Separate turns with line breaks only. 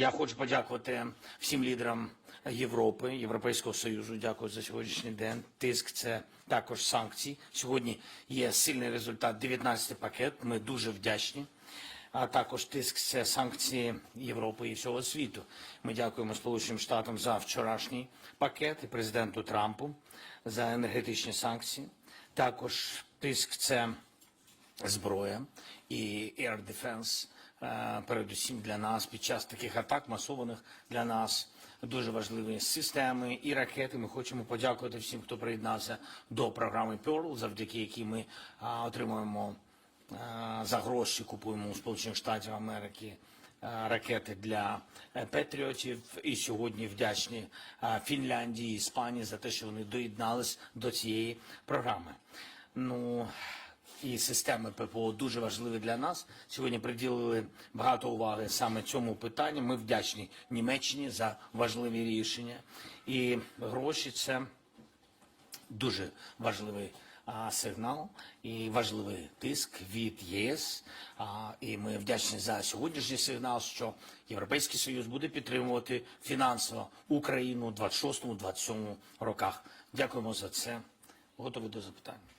Я хочу подякувати всім лідерам Європи, Європейського Союзу. Дякую за сьогоднішній день. Тиск це також санкції. Сьогодні є сильний результат 19 пакет. Ми дуже вдячні. А також тиск це санкції Європи і всього світу. Ми дякуємо Сполученим Штатам за вчорашній пакет і президенту Трампу за енергетичні санкції. Також тиск це зброя і air defense, передусім для нас під час таких атак масованих для нас дуже важливі системи і ракети. Ми хочемо подякувати всім, хто приєднався до програми Pearl, завдяки якій ми отримуємо за гроші, купуємо у Сполучених Штатів Америки. Ракети для е, патріотів і сьогодні вдячні Фінляндії Іспанії за те, що вони доєднались до цієї програми. Ну і системи ППО дуже важливі для нас. Сьогодні приділили багато уваги саме цьому питанню. Ми вдячні Німеччині за важливі рішення. І гроші це дуже важливий сигнал і важливий тиск від ЄС. І ми вдячні за сьогоднішній сигнал, що Європейський Союз буде підтримувати фінансово Україну у 26-27 роках. Дякуємо за це. Готові до запитань.